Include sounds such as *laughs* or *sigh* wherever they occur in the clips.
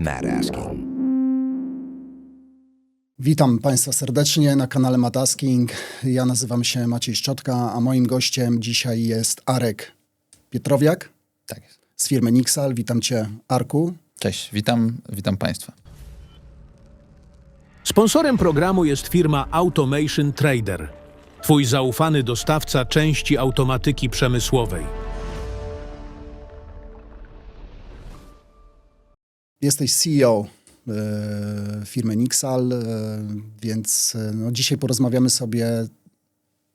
Matt Asking. Witam Państwa serdecznie na kanale Matasking. Ja nazywam się Maciej Szczotka, a moim gościem dzisiaj jest Arek Pietrowiak Tak jest. z firmy Nixal. Witam Cię, Arku. Cześć, witam, witam Państwa. Sponsorem programu jest firma Automation Trader, Twój zaufany dostawca części automatyki przemysłowej. Jesteś CEO e, firmy Nixal, e, więc e, no, dzisiaj porozmawiamy sobie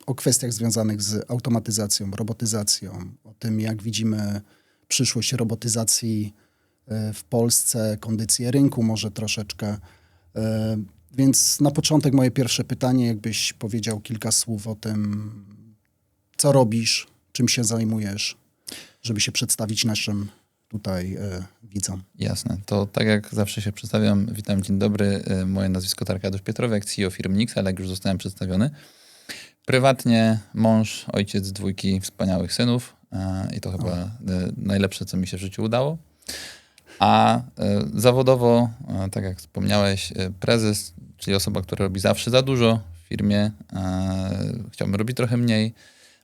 o kwestiach związanych z automatyzacją, robotyzacją, o tym, jak widzimy przyszłość robotyzacji w Polsce, kondycję rynku może troszeczkę. Więc na początek moje pierwsze pytanie, jakbyś powiedział kilka słów o tym, co robisz, czym się zajmujesz, żeby się przedstawić naszym tutaj e, widzom. Jasne. To tak jak zawsze się przedstawiam, witam, dzień dobry. Y, Moje nazwisko to Arkadiusz Pietrowiak, CEO firmy Nix, ale jak już zostałem przedstawiony. Prywatnie mąż, ojciec dwójki wspaniałych synów y, i to chyba y, najlepsze, co mi się w życiu udało. A zawodowo, tak jak wspomniałeś, prezes, czyli osoba, która robi zawsze za dużo w firmie, chciałbym robić trochę mniej.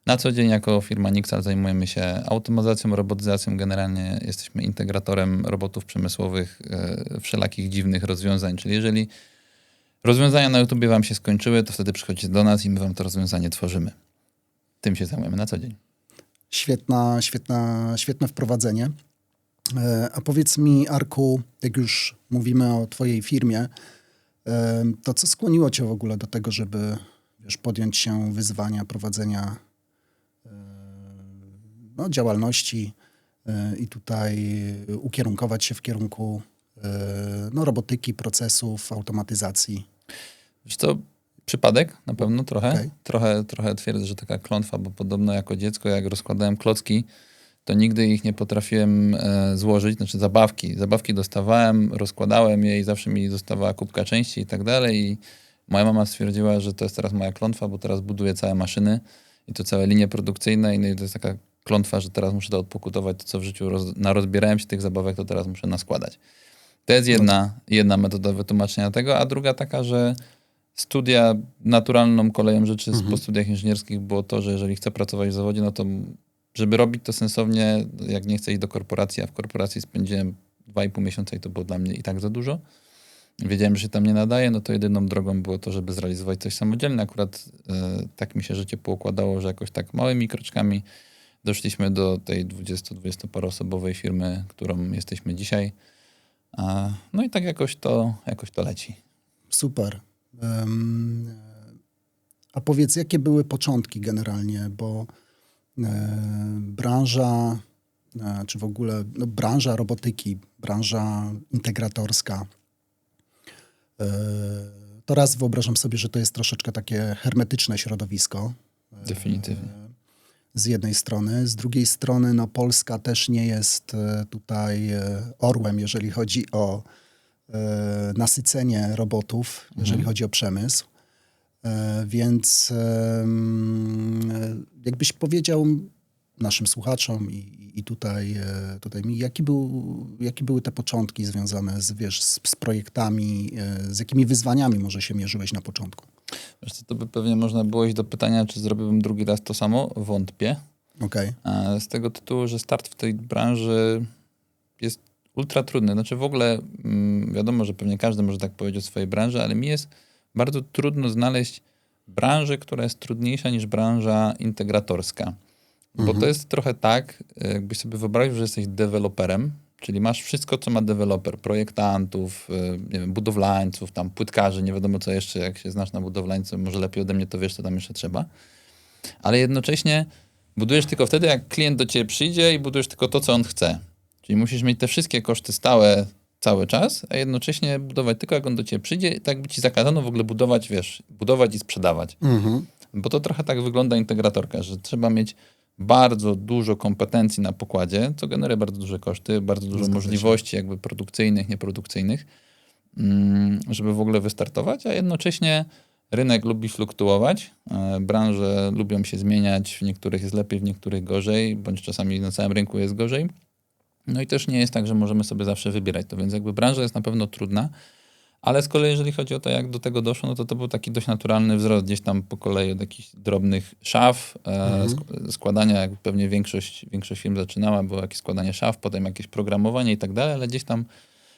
Na co dzień jako firma Nixal zajmujemy się automatyzacją, robotyzacją. Generalnie jesteśmy integratorem robotów przemysłowych, e, wszelakich dziwnych rozwiązań. Czyli jeżeli rozwiązania na YouTube wam się skończyły, to wtedy przychodzicie do nas i my wam to rozwiązanie tworzymy. Tym się zajmujemy na co dzień. Świetna, świetna, świetne wprowadzenie. E, A powiedz mi, Arku, jak już mówimy o Twojej firmie, e, to co skłoniło Cię w ogóle do tego, żeby wiesz, podjąć się wyzwania prowadzenia no, działalności e, i tutaj ukierunkować się w kierunku e, no, robotyki, procesów, automatyzacji? Wiesz co, przypadek na pewno trochę. Okej. trochę. Trochę twierdzę, że taka klątwa, bo podobno jako dziecko, jak rozkładałem klocki, to nigdy ich nie potrafiłem e, złożyć, znaczy zabawki. Zabawki dostawałem, rozkładałem je i zawsze mi zostawała kubka części i tak dalej. I moja mama stwierdziła, że to jest teraz moja klątwa, bo teraz buduję całe maszyny i to całe linie produkcyjne i no i to jest taka klątwa, że teraz muszę to odpokutować, to co w życiu roz, narozbierałem się tych zabawek, to teraz muszę naskładać. To jest jedna, jedna metoda wytłumaczenia tego, a druga taka, że studia naturalną koleją rzeczy Mhm. po studiach inżynierskich było to, że jeżeli chcę pracować w zawodzie, no to żeby robić to sensownie, jak nie chcę iść do korporacji, a w korporacji spędziłem 2,5 miesiąca i to było dla mnie i tak za dużo. Wiedziałem, że się tam nie nadaje, no to jedyną drogą było to, żeby zrealizować coś samodzielnie. Akurat e, tak mi się życie poukładało, że jakoś tak małymi kroczkami doszliśmy do tej 20-20 paroosobowej firmy, którą jesteśmy dzisiaj. No i tak jakoś to, jakoś to leci. Super. A powiedz, jakie były początki generalnie, bo e, branża, e, czy w ogóle no, branża robotyki, branża integratorska, e, to raz wyobrażam sobie, że to jest troszeczkę takie hermetyczne środowisko Definitywnie. Z jednej strony. Z drugiej strony, no, Polska też nie jest e, tutaj e, orłem, jeżeli chodzi o e, nasycenie robotów, jeżeli chodzi o przemysł. E, Więc e, jakbyś powiedział naszym słuchaczom i, i tutaj, tutaj mi, jaki był, jakie były te początki związane z, wiesz, z, z projektami, z jakimi wyzwaniami może się mierzyłeś na początku? Wiesz co, to by pewnie można było iść do pytania, czy zrobiłbym drugi raz to samo? Wątpię. E, Z tego tytułu, że start w tej branży jest ultra trudny. Znaczy w ogóle mm, wiadomo, że pewnie każdy może tak powiedzieć o swojej branży, ale mi jest bardzo trudno znaleźć branżę, która jest trudniejsza niż branża integratorska. Bo to jest trochę tak, jakbyś sobie wyobraził, że jesteś deweloperem, czyli masz wszystko, co ma deweloper, projektantów, e, nie wiem, budowlańców, tam płytkarzy, nie wiadomo co jeszcze, jak się znasz na budowlańcu, może lepiej ode mnie to wiesz, co tam jeszcze trzeba. Ale jednocześnie budujesz tylko wtedy, jak klient do ciebie przyjdzie i budujesz tylko to, co on chce. Czyli musisz mieć te wszystkie koszty stałe cały czas, a jednocześnie budować tylko, jak on do ciebie przyjdzie, tak by ci zakazano w ogóle budować, wiesz, budować i sprzedawać. Mhm. Bo to trochę tak wygląda integratorka, że trzeba mieć bardzo dużo kompetencji na pokładzie, co generuje bardzo duże koszty, bardzo dużo Zgadza się. możliwości jakby produkcyjnych, nieprodukcyjnych, mm, żeby w ogóle wystartować, a jednocześnie rynek lubi fluktuować, e, branże lubią się zmieniać, w niektórych jest lepiej, w niektórych gorzej, bądź czasami na całym rynku jest gorzej. No i też nie jest tak, że możemy sobie zawsze wybierać to, więc jakby branża jest na pewno trudna, ale z kolei jeżeli chodzi o to, jak do tego doszło, no to to był taki dość naturalny wzrost gdzieś tam po kolei od jakichś drobnych szaf, e, sk- składania, jak pewnie większość, większość firm zaczynała, było jakieś składanie szaf, potem jakieś programowanie i tak dalej, ale gdzieś tam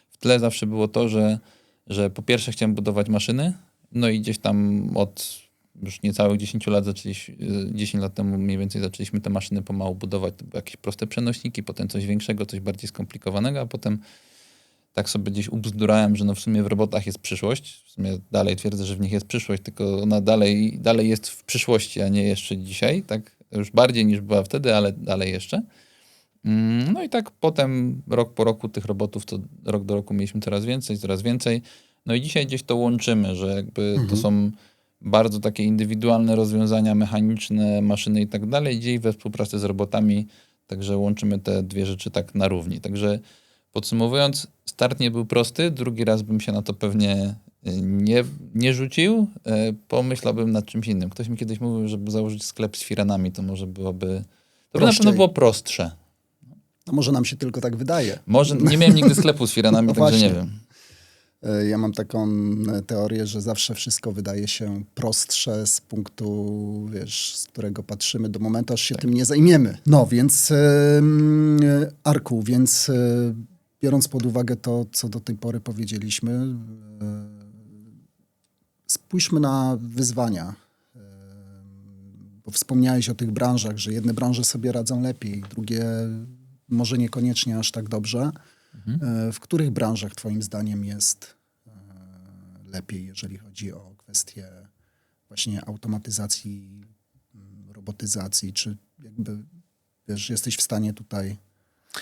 w tle zawsze było to, że, że po pierwsze chciałem budować maszyny, no i gdzieś tam od już niecałych 10 lat zaczęliśmy, 10 lat temu mniej więcej zaczęliśmy te maszyny pomału budować. To były jakieś proste przenośniki, potem coś większego, coś bardziej skomplikowanego, a potem tak sobie gdzieś ubzdurałem, że no w sumie w robotach jest przyszłość. W sumie dalej twierdzę, że w nich jest przyszłość, tylko ona dalej, dalej jest w przyszłości, a nie jeszcze dzisiaj, tak? Już bardziej niż była wtedy, ale dalej jeszcze. Mm, No i tak potem rok po roku tych robotów, to rok do roku mieliśmy coraz więcej, coraz więcej. No i dzisiaj gdzieś to łączymy, że jakby to są bardzo takie indywidualne rozwiązania mechaniczne, maszyny i tak dalej, gdzie we współpracy z robotami, także łączymy te dwie rzeczy tak na równi. Także podsumowując, start nie był prosty, drugi raz bym się na to pewnie y, nie, nie rzucił, e, pomyślałbym nad czymś innym. Ktoś mi kiedyś mówił, żeby założyć sklep z firanami, to może byłoby, to by na pewno było prostsze. No może nam się tylko tak wydaje. Może, nie miałem nigdy sklepu z firanami, *laughs* No także nie właśnie. wiem. E, Ja mam taką e, teorię, że zawsze wszystko wydaje się prostsze z punktu, wiesz, z którego patrzymy do momentu, aż się tym nie zajmiemy. No więc, e, Arku, więc e, biorąc pod uwagę to, co do tej pory powiedzieliśmy, e, spójrzmy na wyzwania. E, Bo wspomniałeś o tych branżach, że jedne branże sobie radzą lepiej, drugie może niekoniecznie aż tak dobrze. E, W których branżach Twoim zdaniem jest lepiej, jeżeli chodzi o kwestie właśnie automatyzacji, mm, robotyzacji? Czy jakby, wiesz, jesteś w stanie tutaj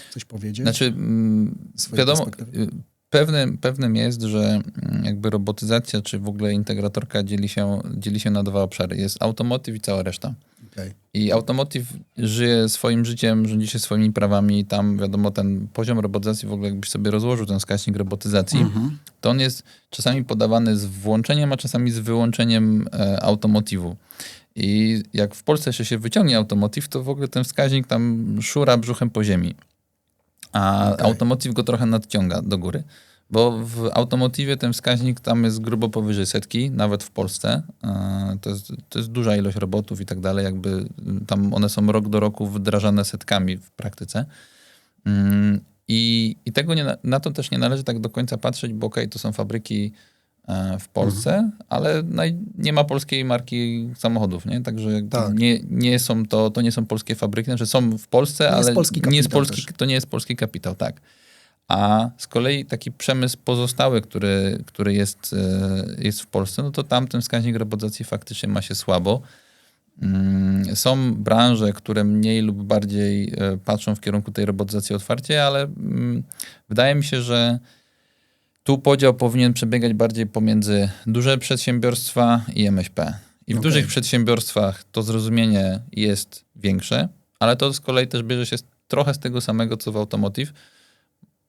coś powiedzieć? Znaczy, mm, wiadomo, perspektywy? y, pewnym, pewnym jest, że mm, jakby robotyzacja, czy w ogóle integratorka dzieli się, dzieli się na dwa obszary. Jest automotive i cała reszta. Okej. I automotive żyje swoim życiem, rządzi się swoimi prawami. Tam wiadomo, ten poziom robotyzacji, w ogóle jakbyś sobie rozłożył ten wskaźnik robotyzacji, Mhm. to on jest czasami podawany z włączeniem, a czasami z wyłączeniem e, automotivu. I jak w Polsce jeszcze się wyciągnie automotive, to w ogóle ten wskaźnik tam szura brzuchem po ziemi. A Okej. automotive go trochę nadciąga do góry. Bo w automotive ten wskaźnik tam jest grubo powyżej setki, nawet w Polsce. E, To jest, to jest duża ilość robotów i tak dalej. Jakby mm, tam one są rok do roku wdrażane setkami w praktyce. Mm, I, i tego nie, na- to też nie należy tak do końca patrzeć, bo okej, to są fabryki w Polsce, ale naj, nie ma polskiej marki samochodów, nie? Także Tak. nie, nie są to, to nie są polskie fabryki, znaczy są w Polsce, nie ale nie jest polski, też. to nie jest polski kapitał, tak. A z kolei taki przemysł pozostały, który, który jest, e, jest w Polsce, no to tam ten wskaźnik robotyzacji faktycznie ma się słabo. Mm, Są branże, które mniej lub bardziej e, patrzą w kierunku tej robotyzacji otwarcie, ale mm, wydaje mi się, że tu podział powinien przebiegać bardziej pomiędzy duże przedsiębiorstwa i MŚP. I w Okej. dużych przedsiębiorstwach to zrozumienie jest większe, ale to z kolei też bierze się trochę z tego samego, co w automotive.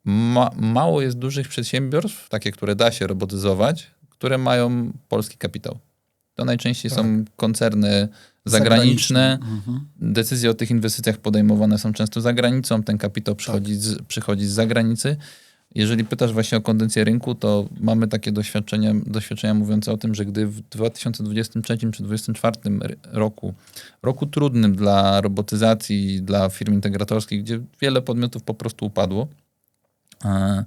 Ma, mało jest dużych przedsiębiorstw, takie, które da się robotyzować, które mają polski kapitał. To najczęściej są koncerny zagraniczne. Mhm. Decyzje o tych inwestycjach podejmowane są często za granicą. Ten kapitał przychodzi, z, przychodzi z zagranicy. Jeżeli pytasz właśnie o kondycję rynku, to mamy takie doświadczenia, doświadczenia mówiące o tym, że gdy w 2023 czy 2024 r- roku, roku trudnym dla robotyzacji, dla firm integratorskich, gdzie wiele podmiotów po prostu upadło, e,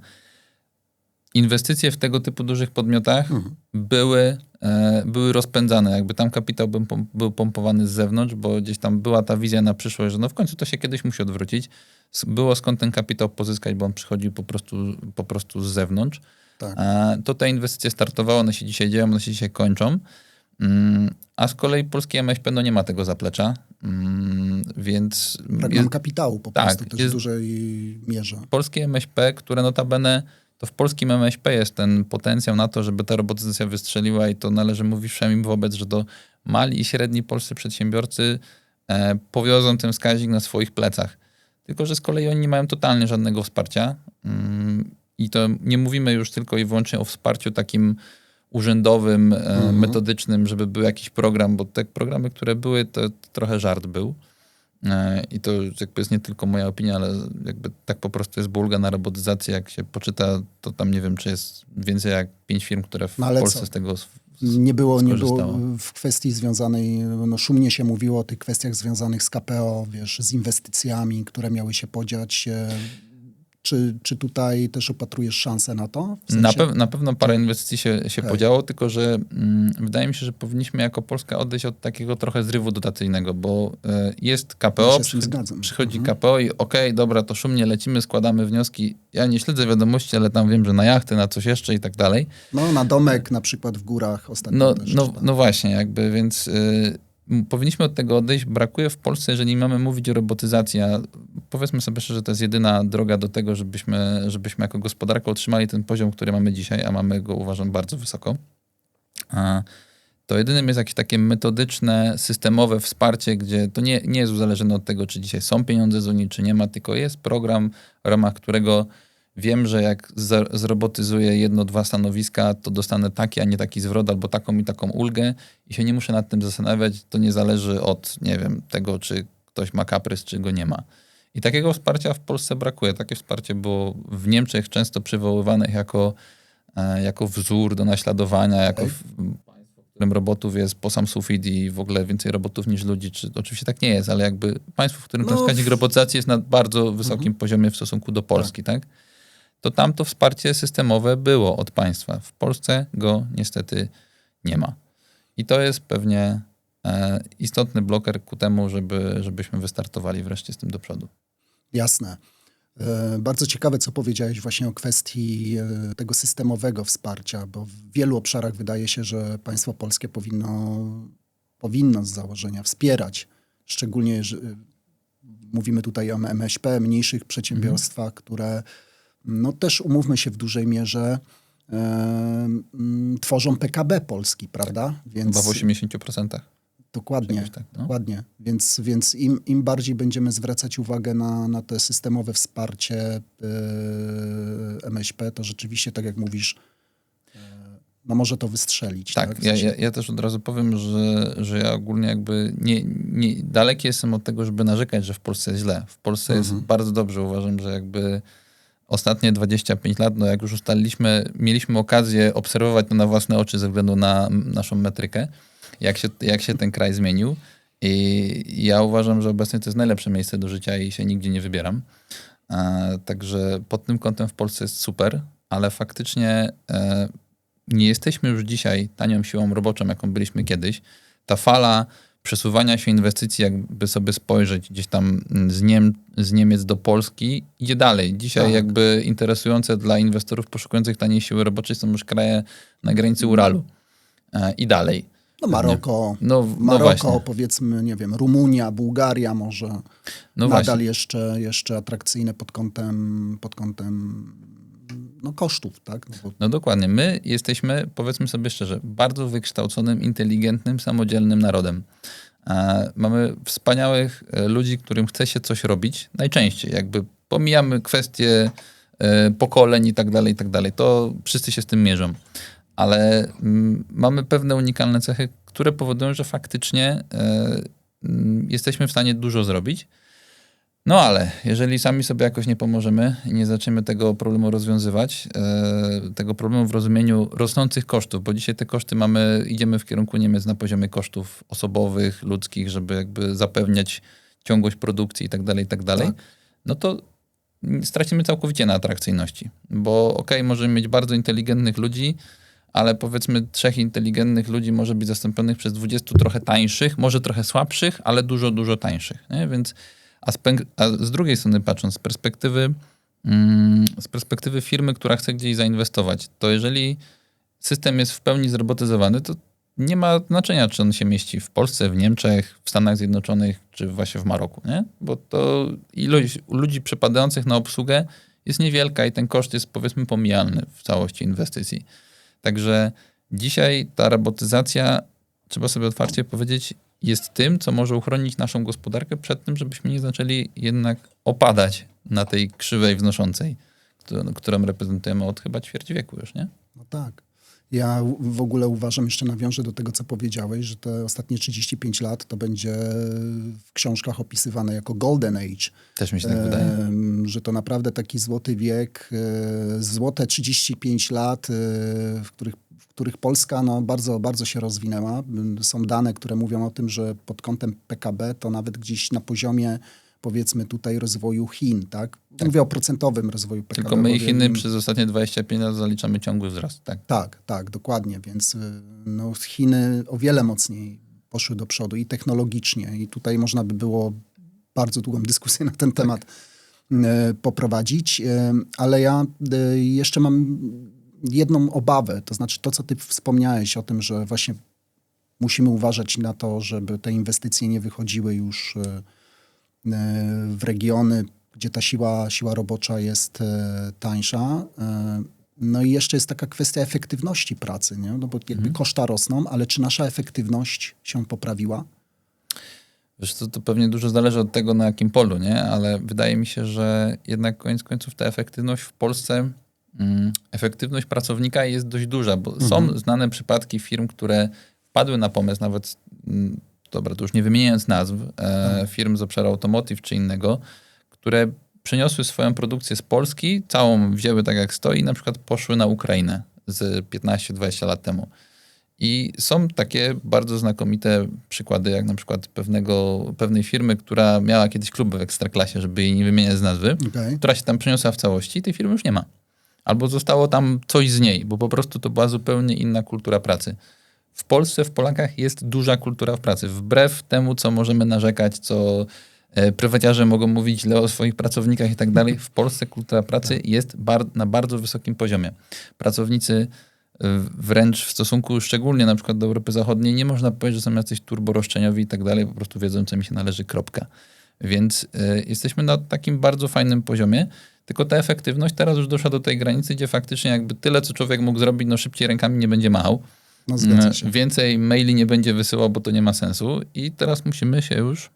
inwestycje w tego typu dużych podmiotach były, e, były rozpędzane. Jakby tam kapitał był, pom- był pompowany z zewnątrz, bo gdzieś tam była ta wizja na przyszłość, że no w końcu to się kiedyś musi odwrócić. Było skąd ten kapitał pozyskać, bo on przychodził po prostu, po prostu z zewnątrz. Tak. E, to te inwestycje startowały, one się dzisiaj dzieją, one się dzisiaj kończą. Mm, A z kolei polski MŚP no nie ma tego zaplecza, mm, więc Brak jest- kapitału po tak, prostu też jest- w dużej mierze. polskie MŚP, które notabene to w polskim MŚP jest ten potencjał na to, żeby ta robotyzacja wystrzeliła i to należy mówić wszem wobec, że to mali i średni polscy przedsiębiorcy e, powiozą ten wskaźnik na swoich plecach. Tylko, że z kolei oni nie mają totalnie żadnego wsparcia mm, i to nie mówimy już tylko i wyłącznie o wsparciu takim urzędowym, e, metodycznym, żeby był jakiś program, bo te programy, które były, to trochę żart był. E, I to jakby jest nie tylko moja opinia, ale jakby tak po prostu jest bulga na robotyzację. Jak się poczyta, to tam nie wiem, czy jest więcej jak pięć firm, które w No Polsce co? z tego Nie było, nie było w kwestii związanej, no szumnie się mówiło o tych kwestiach związanych z KPO, wiesz, z inwestycjami, które miały się podziać. Czy, czy tutaj też opatrujesz szansę na to? W Na, sensie- pew- na pewno parę inwestycji się, się Okej. podziało, tylko że mm, wydaje mi się, że powinniśmy jako Polska odejść od takiego trochę zrywu dotacyjnego, bo e, jest KPO, tym przychodzi, Mhm. KPO i okej, dobra, to szumnie lecimy, składamy wnioski. Ja nie śledzę wiadomości, ale tam wiem, że na jachty, na coś jeszcze i tak dalej. No, na domek na przykład w górach ostatnio No, też no, no właśnie, jakby, więc y, powinniśmy od tego odejść. Brakuje w Polsce, jeżeli mamy mówić o robotyzacji, a powiedzmy sobie szczerze, że to jest jedyna droga do tego, żebyśmy, żebyśmy jako gospodarka utrzymali ten poziom, który mamy dzisiaj, a mamy go, uważam, bardzo wysoko. To jedynym jest jakieś takie metodyczne, systemowe wsparcie, gdzie to nie, nie jest uzależnione od tego, czy dzisiaj są pieniądze z Unii, czy nie ma, tylko jest program, w ramach którego wiem, że jak zrobotyzuję jedno, dwa stanowiska, to dostanę taki, a nie taki zwrot, albo taką i taką ulgę i się nie muszę nad tym zastanawiać. To nie zależy od, nie wiem, tego, czy ktoś ma kaprys, czy go nie ma. I takiego wsparcia w Polsce brakuje. Takie wsparcie było w Niemczech często przywoływane jako, e, jako wzór do naśladowania, jako w, państwo, w którym robotów jest po sam sufit i w ogóle więcej robotów niż ludzi. Czy, oczywiście tak nie jest, ale jakby państwo, w którym ten No, wskaźnik w- robotyzacji jest na bardzo wysokim poziomie w stosunku do Polski, tak? To tam to wsparcie systemowe było od państwa. W Polsce go niestety nie ma. I to jest pewnie e, istotny bloker ku temu, żeby, żebyśmy wystartowali wreszcie z tym do przodu. Jasne. E, Bardzo ciekawe, co powiedziałeś właśnie o kwestii e, tego systemowego wsparcia, bo w wielu obszarach wydaje się, że państwo polskie powinno, powinno z założenia wspierać, szczególnie że mówimy tutaj o MŚP, mniejszych przedsiębiorstwach, które no też umówmy się w dużej mierze e, mm, tworzą PKB Polski, prawda? Więc Chyba w 80%. Dokładnie, tak, no. dokładnie. Więc, więc im, im bardziej będziemy zwracać uwagę na, na te systemowe wsparcie yy, MŚP, to rzeczywiście, tak jak mówisz, yy, no może to wystrzelić. Tak, Tak, ja, ja, ja też od razu powiem, że, że ja ogólnie jakby nie, nie, daleki jestem od tego, żeby narzekać, że w Polsce jest źle. W Polsce jest bardzo dobrze. Uważam, że jakby ostatnie 25 lat, no jak już ustaliliśmy, mieliśmy okazję obserwować to na własne oczy ze względu na naszą metrykę, jak się, jak się ten kraj zmienił. I ja uważam, że obecnie to jest najlepsze miejsce do życia i się nigdzie nie wybieram. Także pod tym kątem w Polsce jest super, ale faktycznie e, nie jesteśmy już dzisiaj tanią siłą roboczą, jaką byliśmy kiedyś. Ta fala przesuwania się inwestycji, jakby sobie spojrzeć gdzieś tam z, Niem z Niemiec do Polski, idzie dalej. Dzisiaj Tak. jakby interesujące dla inwestorów poszukujących taniej siły roboczej są już kraje na granicy Uralu e, i dalej. no Maroko, No, no Maroko właśnie. powiedzmy, nie wiem, Rumunia, Bułgaria może No nadal właśnie. jeszcze, jeszcze atrakcyjne pod kątem, pod kątem no, kosztów, tak? No, bo No dokładnie. My jesteśmy, powiedzmy sobie szczerze, bardzo wykształconym, inteligentnym, samodzielnym narodem. Mamy wspaniałych e, ludzi, którym chce się coś robić. Najczęściej jakby pomijamy kwestie e, pokoleń i tak dalej, i tak dalej. To wszyscy się z tym mierzą. Ale mm, mamy pewne unikalne cechy, które powodują, że faktycznie e, mm, jesteśmy w stanie dużo zrobić. No ale jeżeli sami sobie jakoś nie pomożemy i nie zaczniemy tego problemu rozwiązywać, e, tego problemu w rozumieniu rosnących kosztów, bo dzisiaj te koszty mamy, idziemy w kierunku Niemiec na poziomie kosztów osobowych, ludzkich, żeby jakby zapewniać ciągłość produkcji i tak dalej, i tak dalej, Tak. no to stracimy całkowicie na atrakcyjności, bo okej, możemy mieć bardzo inteligentnych ludzi, ale powiedzmy trzech inteligentnych ludzi może być zastąpionych przez 20 trochę tańszych, może trochę słabszych, ale dużo, dużo tańszych. Nie? Więc a z, a z drugiej strony patrząc z perspektywy, mm, z perspektywy firmy, która chce gdzieś zainwestować, to jeżeli system jest w pełni zrobotyzowany, to nie ma znaczenia, czy on się mieści w Polsce, w Niemczech, w Stanach Zjednoczonych, czy właśnie w Maroku, nie? Bo to ilość ludzi przepadających na obsługę jest niewielka i ten koszt jest powiedzmy pomijalny w całości inwestycji. Także dzisiaj ta robotyzacja, trzeba sobie otwarcie powiedzieć, jest tym, co może uchronić naszą gospodarkę przed tym, żebyśmy nie zaczęli jednak opadać na tej krzywej wznoszącej, którą, reprezentujemy od chyba ćwierć wieku już, nie? No tak. Ja w ogóle uważam, jeszcze nawiążę do tego, co powiedziałeś, że te ostatnie 35 lat to będzie w książkach opisywane jako Golden Age. Też mi się tak wydaje. Że to naprawdę taki złoty wiek, e, złote 35 lat, e, w których, w których Polska no, bardzo, bardzo się rozwinęła. Są dane, które mówią o tym, że pod kątem PKB to nawet gdzieś na poziomie powiedzmy tutaj rozwoju Chin, tak? Mówię o procentowym rozwoju PKB. Tylko my i Chiny przez ostatnie 25 lat zaliczamy ciągły wzrost. Tak. tak, tak, dokładnie. Więc y, no, Chiny o wiele mocniej poszły do przodu i technologicznie. I tutaj można by było bardzo długą *laughs* dyskusję na ten temat y, poprowadzić. Y, Ale ja jeszcze mam jedną obawę. To znaczy to, co ty wspomniałeś o tym, że właśnie musimy uważać na to, żeby te inwestycje nie wychodziły już y, y, w regiony, gdzie ta siła, siła robocza jest y, tańsza. No i jeszcze jest taka kwestia efektywności pracy, nie? No bo jakby koszta rosną, ale czy nasza efektywność się poprawiła? Wiesz, to, to pewnie dużo zależy od tego, na jakim polu, nie? Ale wydaje mi się, że jednak koniec końców ta efektywność w Polsce, efektywność pracownika jest dość duża, bo są znane przypadki firm, które wpadły na pomysł, nawet, mm, dobra, to już nie wymieniając nazw, e, firm z obszaru automotive czy innego, które przeniosły swoją produkcję z Polski, całą wzięły tak jak stoi, i na przykład poszły na Ukrainę z 15-20 lat temu. I są takie bardzo znakomite przykłady, jak na przykład pewnego, pewnej firmy, która miała kiedyś kluby w Ekstraklasie, żeby jej nie wymieniać z nazwy, Okej. która się tam przeniosła w całości i tej firmy już nie ma. Albo zostało tam coś z niej, bo po prostu to była zupełnie inna kultura pracy. W Polsce, w Polakach jest duża kultura w pracy. Wbrew temu, co możemy narzekać, co e, prywaciarze mogą mówić źle o swoich pracownikach i tak dalej, w Polsce kultura pracy jest bar- na bardzo wysokim poziomie. Pracownicy e, wręcz w stosunku szczególnie na przykład do Europy Zachodniej nie można powiedzieć, że są jacyś turboroszczeniowi i tak dalej, po prostu wiedzą, co mi się należy, kropka. Więc y, jesteśmy na takim bardzo fajnym poziomie, tylko ta efektywność teraz już doszła do tej granicy, gdzie faktycznie jakby tyle, co człowiek mógł zrobić, no szybciej rękami nie będzie machał. No Y. Więcej maili nie będzie wysyłał, bo to nie ma sensu i teraz musimy się już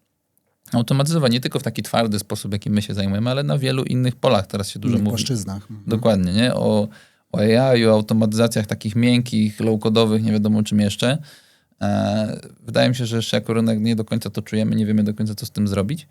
automatyzować, nie tylko w taki twardy sposób, jaki my się zajmujemy, ale na wielu innych polach teraz się dużo mówi. płaszczyznach. Mhm. Dokładnie, nie? O, o AI, o automatyzacjach takich miękkich, low-codowych, nie wiadomo czym jeszcze. E, wydaje mi się, że jeszcze jako rynek nie do końca to czujemy, nie wiemy do końca, co z tym zrobić.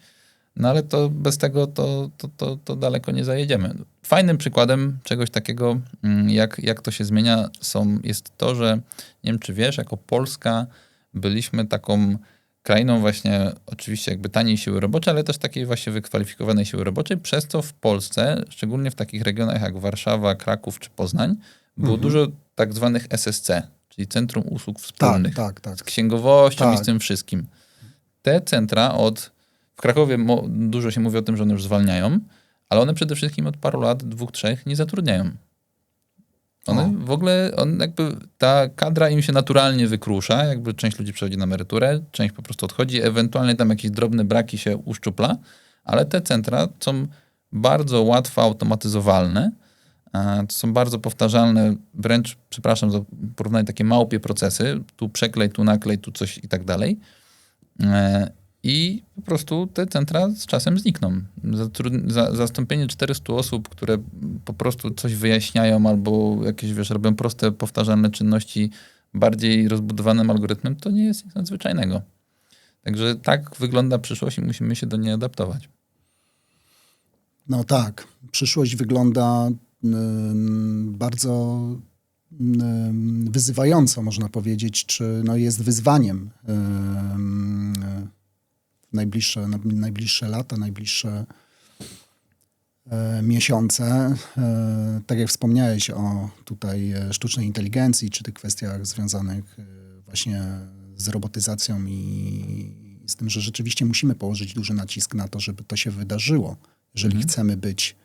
No ale to bez tego to, to, to, to daleko nie zajedziemy. Fajnym przykładem czegoś takiego, mm, jak, jak to się zmienia, są, jest to, że nie wiem, czy wiesz, jako Polska byliśmy taką krainą właśnie oczywiście jakby taniej siły roboczej, ale też takiej właśnie wykwalifikowanej siły roboczej, przez co w Polsce, szczególnie w takich regionach jak Warszawa, Kraków czy Poznań, było dużo tak zwanych SSC, czyli Centrum Usług Tak, Wspólnych tak, tak. z księgowością i Tak. z tym wszystkim. Te centra od. W Krakowie dużo się mówi o tym, że one już zwalniają, ale one przede wszystkim od paru lat, dwóch, trzech, nie zatrudniają. One O. w ogóle, on jakby ta kadra im się naturalnie wykrusza, jakby część ludzi przechodzi na emeryturę, część po prostu odchodzi, ewentualnie tam jakieś drobne braki się uszczupla, ale te centra są bardzo łatwo automatyzowalne, to są bardzo powtarzalne, wręcz, przepraszam za porównanie, takie małpie procesy, tu przeklej, tu naklej, tu coś i tak dalej. E, I po prostu te centra z czasem znikną. Zastąpienie 400 osób, które po prostu coś wyjaśniają albo jakieś, wiesz, robią proste, powtarzalne czynności bardziej rozbudowanym algorytmem, to nie jest nic nadzwyczajnego. Także tak wygląda przyszłość i musimy się do niej adaptować. No tak. Przyszłość wygląda bardzo wyzywająco, można powiedzieć, czy no, jest wyzwaniem najbliższe, na, najbliższe lata, najbliższe e, miesiące. E, tak jak wspomniałeś o tutaj e, sztucznej inteligencji, czy tych kwestiach związanych właśnie z robotyzacją i z tym, że rzeczywiście musimy położyć duży nacisk na to, żeby to się wydarzyło, jeżeli chcemy być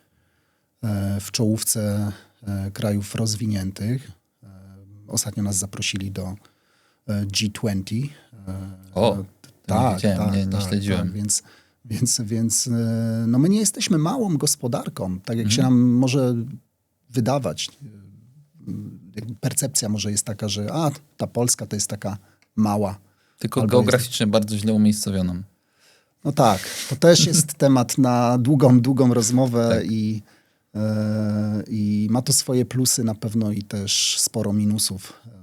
w czołówce e, krajów rozwiniętych. E, Ostatnio nas zaprosili do e, G20. E, O, e, to nie wiedziałem, nie- nie śledziłem. Tak, więc, więc, więc e, no my nie jesteśmy małą gospodarką, tak jak Mhm. się nam może wydawać. E, Percepcja może jest taka, że a, ta Polska to jest taka mała. Tylko Albo geograficznie bardzo źle umiejscowioną. No tak, to też jest temat na długą, długą rozmowę Tak. i E, I ma to swoje plusy na pewno i też sporo minusów. E,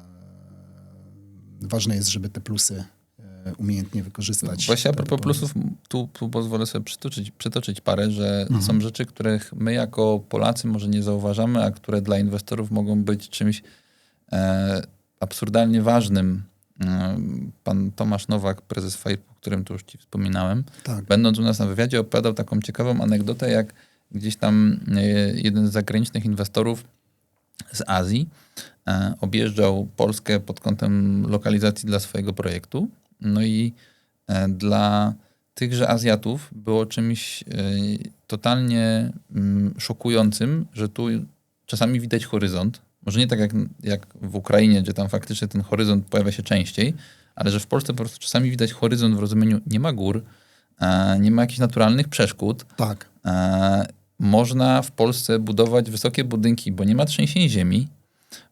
Ważne jest, żeby te plusy e, umiejętnie wykorzystać. Właśnie a propos plusów, tu, tu pozwolę sobie przytoczyć, przytoczyć parę, że Mhm. są rzeczy, których my jako Polacy może nie zauważamy, a które dla inwestorów mogą być czymś e, absurdalnie ważnym. E, Pan Tomasz Nowak, prezes FIRE, o którym tu już ci wspominałem, Tak. będąc u nas na wywiadzie, opowiadał taką ciekawą anegdotę, jak gdzieś tam e, jeden z zagranicznych inwestorów z Azji e, objeżdżał Polskę pod kątem lokalizacji dla swojego projektu. No i e, dla tychże Azjatów było czymś totalnie mm, szokującym, że tu czasami widać horyzont. Może nie tak jak, jak w Ukrainie, gdzie tam faktycznie ten horyzont pojawia się częściej, ale że w Polsce po prostu czasami widać horyzont w rozumieniu nie ma gór, nie ma jakichś naturalnych przeszkód. Tak. E, można w Polsce budować wysokie budynki, bo nie ma trzęsień ziemi.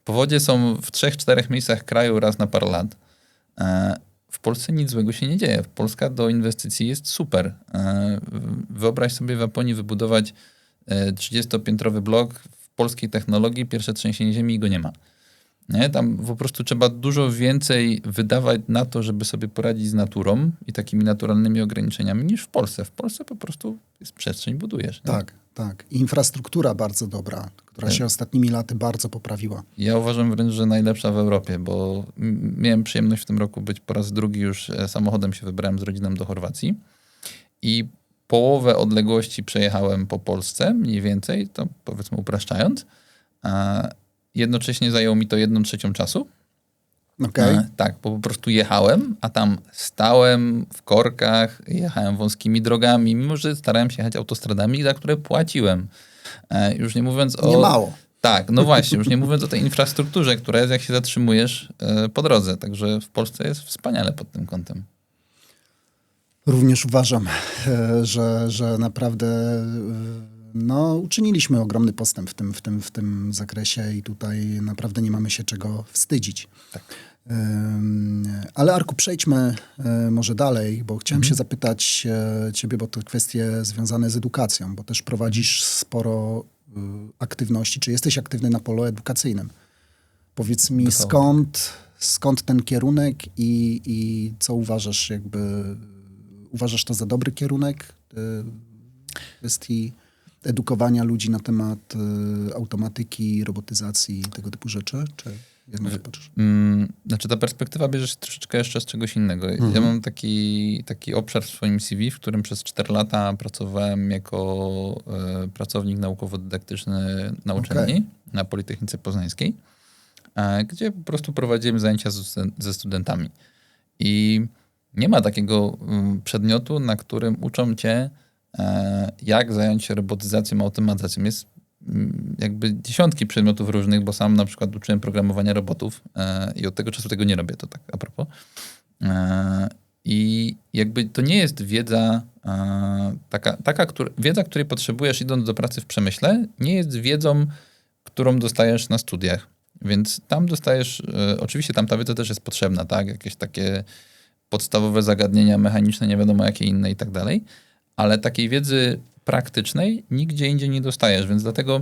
Powodzie są w trzech, czterech miejscach kraju raz na parę lat. E, w Polsce nic złego się nie dzieje. Polska do inwestycji jest super. E, wyobraź sobie w Japonii wybudować e, 30-piętrowy blok w polskiej technologii, pierwsze trzęsienie ziemi i go nie ma. Nie? Tam po prostu trzeba dużo więcej wydawać na to, żeby sobie poradzić z naturą i takimi naturalnymi ograniczeniami niż w Polsce. W Polsce po prostu jest przestrzeń, budujesz. nie? Tak, tak. Infrastruktura bardzo dobra, która się ostatnimi laty bardzo poprawiła. Ja uważam wręcz, że najlepsza w Europie, bo miałem przyjemność w tym roku być po raz drugi już e, samochodem się wybrałem z rodziną do Chorwacji i połowę odległości przejechałem po Polsce, mniej więcej, to powiedzmy upraszczając. Jednocześnie zajęło mi to jedną trzecią czasu. Okej? E, Tak, bo po prostu jechałem, a tam stałem w korkach, jechałem wąskimi drogami, mimo że starałem się jechać autostradami, za które płaciłem. E, Już nie mówiąc o... Nie mało. Tak, no właśnie, już nie mówiąc o tej infrastrukturze, która jest, jak się zatrzymujesz e, po drodze. Także w Polsce jest wspaniale pod tym kątem. Również uważam, że, że naprawdę no, uczyniliśmy ogromny postęp w tym, w, tym, w tym zakresie i tutaj naprawdę nie mamy się czego wstydzić. Tak. Ale Arku, przejdźmy e, może dalej, bo chciałem Mhm. się zapytać e, ciebie, bo to kwestie związane z edukacją, bo też prowadzisz sporo y, aktywności, czy jesteś aktywny na polu edukacyjnym. Powiedz mi, skąd, skąd ten kierunek i, i co uważasz, jakby uważasz to za dobry kierunek kwestii edukowania ludzi na temat y, automatyki, robotyzacji i tego typu rzeczy? Czy jak na to patrzysz? Mm, Znaczy ta perspektywa bierze się troszeczkę jeszcze z czegoś innego. Ja mam taki, taki obszar w swoim CV, w którym przez 4 lata pracowałem jako e, pracownik naukowo-dydaktyczny na uczelni Okej. na Politechnice Poznańskiej, e, gdzie po prostu prowadziłem zajęcia z, ze studentami. I nie ma takiego mm, przedmiotu, na którym uczą cię, jak zająć się robotyzacją, automatyzacją. Jest mm, jakby dziesiątki przedmiotów różnych, bo sam na przykład uczyłem programowania robotów e, i od tego czasu tego nie robię, to tak a propos. E, I jakby to nie jest wiedza e, taka, taka która, wiedza, której potrzebujesz idąc do pracy w przemyśle, nie jest wiedzą, którą dostajesz na studiach. Więc tam dostajesz, e, oczywiście tam ta wiedza też jest potrzebna, tak? Jakieś takie podstawowe zagadnienia mechaniczne, nie wiadomo jakie inne i tak dalej, ale takiej wiedzy praktycznej nigdzie indziej nie dostajesz, więc dlatego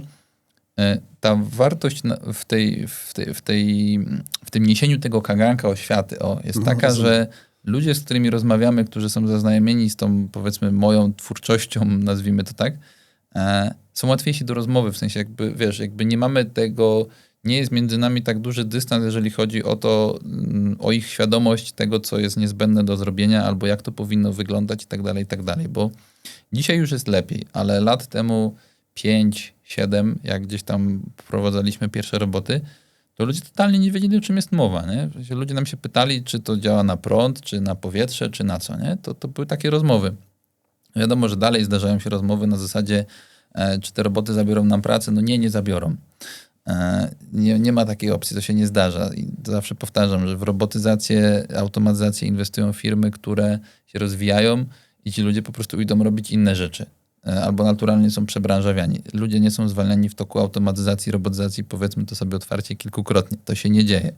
e, ta wartość w, tej, w, tej, w, tej, w tym niesieniu tego kaganka oświaty o, jest No, taka, rozumiem. że ludzie, z którymi rozmawiamy, którzy są zaznajomieni z tą, powiedzmy, moją twórczością, nazwijmy to tak, e, są łatwiejsi do rozmowy, w sensie jakby, wiesz, jakby nie mamy tego, nie jest między nami tak duży dystans, jeżeli chodzi o to, mm, o ich świadomość tego, co jest niezbędne do zrobienia, albo jak to powinno wyglądać i tak dalej, i tak dalej, bo dzisiaj już jest lepiej, ale lat temu 5, 7, jak gdzieś tam wprowadzaliśmy pierwsze roboty, to ludzie totalnie nie wiedzieli, o czym jest mowa, nie? Ludzie nam się pytali, czy to działa na prąd, czy na powietrze, czy na co, nie? To, to były takie rozmowy. Wiadomo, że dalej zdarzają się rozmowy na zasadzie, e, czy te roboty zabiorą nam pracę. No nie, nie zabiorą. E, nie, nie ma takiej opcji, to się nie zdarza. I zawsze powtarzam, że w robotyzację, automatyzację inwestują firmy, które się rozwijają i ci ludzie po prostu idą robić inne rzeczy. E, Albo naturalnie są przebranżawiani. Ludzie nie są zwalniani w toku automatyzacji, robotyzacji, powiedzmy to sobie otwarcie kilkukrotnie. To się nie dzieje.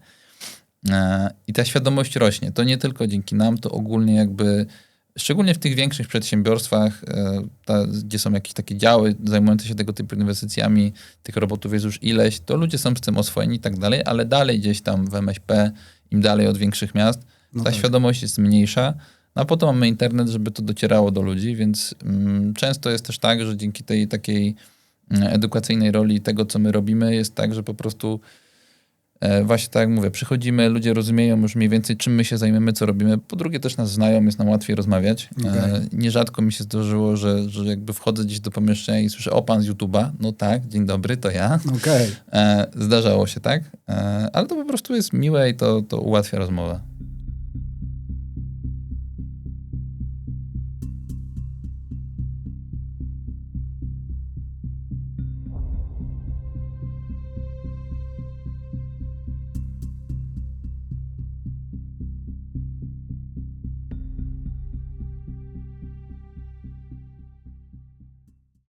E, I ta świadomość rośnie. To nie tylko dzięki nam, to ogólnie jakby szczególnie w tych większych przedsiębiorstwach, e, ta, gdzie są jakieś takie działy zajmujące się tego typu inwestycjami, tych robotów jest już ileś, to ludzie są z tym oswojeni i tak dalej, ale dalej gdzieś tam w MŚP, im dalej od większych miast, No ta tak. świadomość jest mniejsza. No a potem mamy internet, żeby to docierało do ludzi, więc mm, często jest też tak, że dzięki tej takiej mm, edukacyjnej roli tego, co my robimy, jest tak, że po prostu właśnie tak jak mówię, przychodzimy, ludzie rozumieją już mniej więcej, czym my się zajmiemy, co robimy. Po drugie też nas znają, jest nam łatwiej rozmawiać. E, Okej. nierzadko mi się zdarzyło, że, że jakby wchodzę gdzieś do pomieszczenia i słyszę, o pan z YouTube'a, no tak, dzień dobry, to ja. Okej. E, zdarzało się tak, e, ale to po prostu jest miłe i to, to ułatwia rozmowę.